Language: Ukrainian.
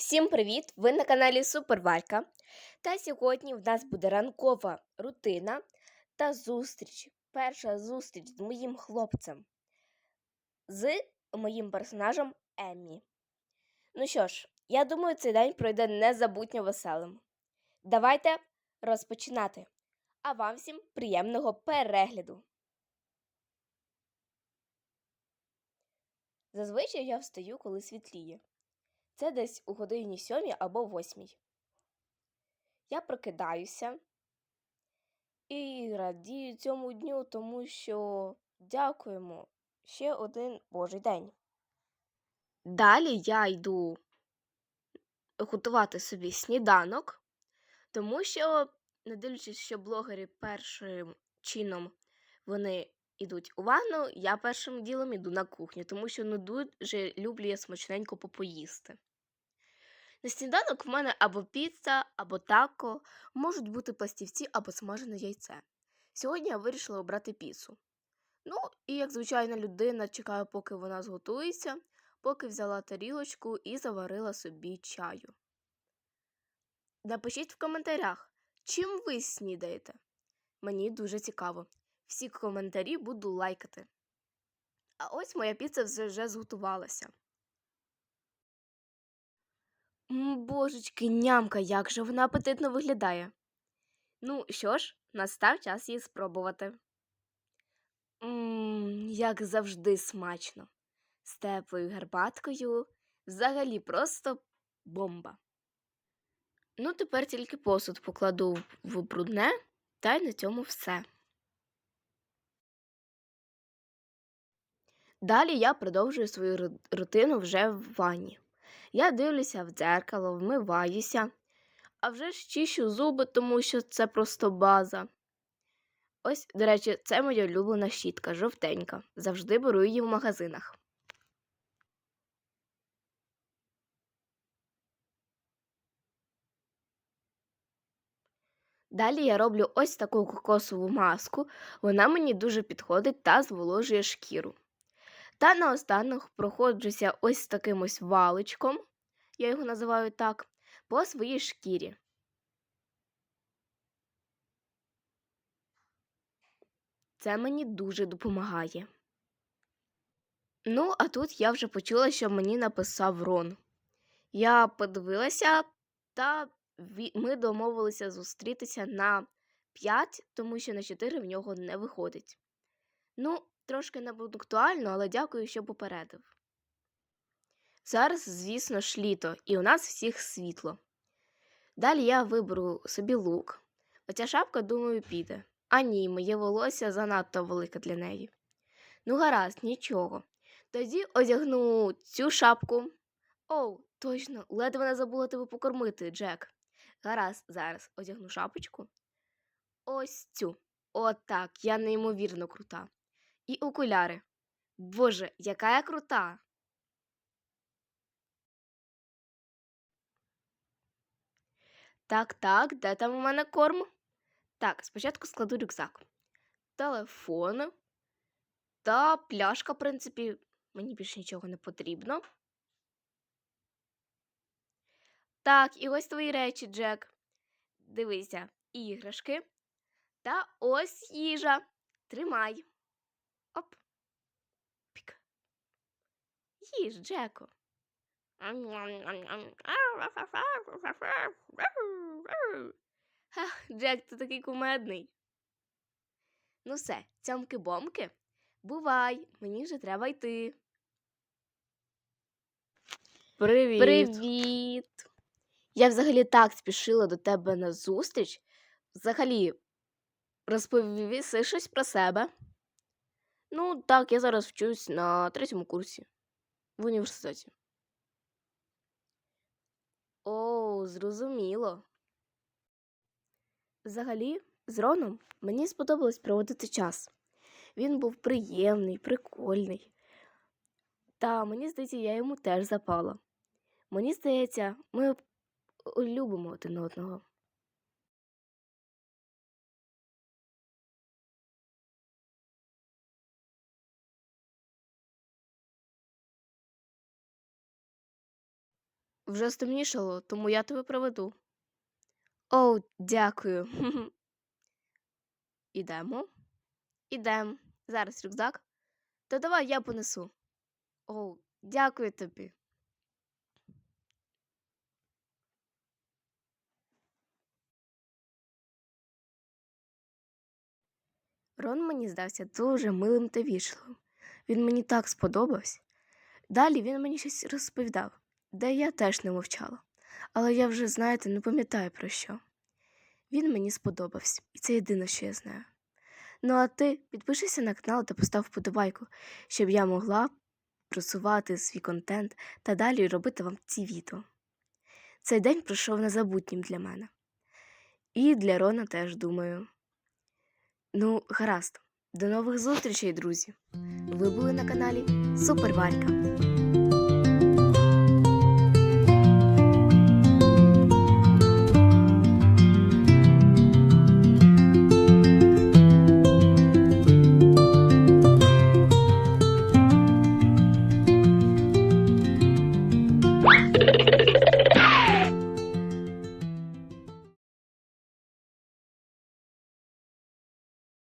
Всім привіт! Ви на каналі Супервалька. Та сьогодні в нас буде ранкова рутина та зустріч. Перша зустріч з моїм хлопцем, з моїм персонажем Еммі. Ну що ж, я думаю, цей день пройде незабутньо веселим. Давайте розпочинати. А вам всім приємного перегляду. Зазвичай я встаю, коли світліє. Це десь у годині сьомій або восьмій. Я прокидаюся і радію цьому дню, тому що дякуємо ще один Божий день. Далі я йду готувати собі сніданок, тому що, не дивлячись, що блогери першим чином вони йдуть у ванну, я першим ділом іду на кухню, тому що ну дуже люблю я смачненько попоїсти. На сніданок в мене або піца, або тако, можуть бути пластівці або смажене яйце. Сьогодні я вирішила обрати піцу. Ну, і як звичайна людина, чекаю, поки вона зготується, поки взяла тарілочку і заварила собі чаю. Напишіть в коментарях, чим ви снідаєте. Мені дуже цікаво. Всі коментарі буду лайкати. А ось моя піца вже зготувалася. Божечки, нямка, як же вона апетитно виглядає. Ну що ж, настав час її спробувати. Мм, як завжди смачно. З теплою гарбаткою. Взагалі просто бомба. Ну, тепер тільки посуд покладу в брудне, та й на цьому все. Далі я продовжую свою рутину вже в ванні. Я дивлюся в дзеркало, вмиваюся, а вже ж чищу зуби, тому що це просто база. Ось, до речі, це моя улюблена щітка, жовтенька. Завжди беру її в магазинах. Далі я роблю ось таку кокосову маску. Вона мені дуже підходить та зволожує шкіру. Та наостанок проходжуся ось таким ось валичком, я його називаю так, по своїй шкірі. Це мені дуже допомагає. Ну, а тут я вже почула, що мені написав Рон. Я подивилася, та ми домовилися зустрітися на 5, тому що на 4 в нього не виходить. Ну, трошки непунктуально, але дякую, що попередив. Зараз, звісно ж, літо, і у нас всіх світло. Далі я виберу собі лук. Оця шапка, думаю, піде. А ні, моє волосся занадто велике для неї. Ну, гаразд, нічого. Тоді одягну цю шапку. Оу, точно, ледве не забула тебе покормити, Джек. Гаразд, зараз одягну шапочку. Ось цю. Отак, я неймовірно крута. І окуляри. Боже, яка я крута! Так, так, де там у мене корм? Так, спочатку складу рюкзак. Телефон та пляшка, в принципі, мені більше нічого не потрібно. Так, і ось твої речі, Джек. Дивися, іграшки. Та ось їжа. Тримай. Оп. Пік. Їж, Джеку. Ха, Джек, ти такий кумедний. Ну все, цьомки-бомки. Бувай, мені вже треба йти. Привіт. Привіт. Я взагалі так спішила до тебе на зустріч. Взагалі, розповіси щось про себе. Ну, так, я зараз вчусь на третьому курсі в університеті. О, зрозуміло. Взагалі, з Роном мені сподобалось проводити час. Він був приємний, прикольний. Та мені здається, я йому теж запала. Мені здається, ми любимо один одного. Вже стемнішало, тому я тебе проведу. О, дякую. Ідемо. Ідем. Зараз рюкзак. Та давай я понесу. О, дякую тобі. Рон мені здався дуже милим та вічливим. Він мені так сподобався. Далі він мені щось розповідав, де я теж не мовчала. Але я вже, знаєте, не пам'ятаю про що. Він мені сподобався, і це єдине, що я знаю. Ну а ти підпишися на канал та постав вподобайку, щоб я могла просувати свій контент та далі робити вам ці відео. Цей день пройшов незабутнім для мене. І для Рона теж думаю. Ну, гаразд. До нових зустрічей, друзі! Ви були на каналі Супер Варька.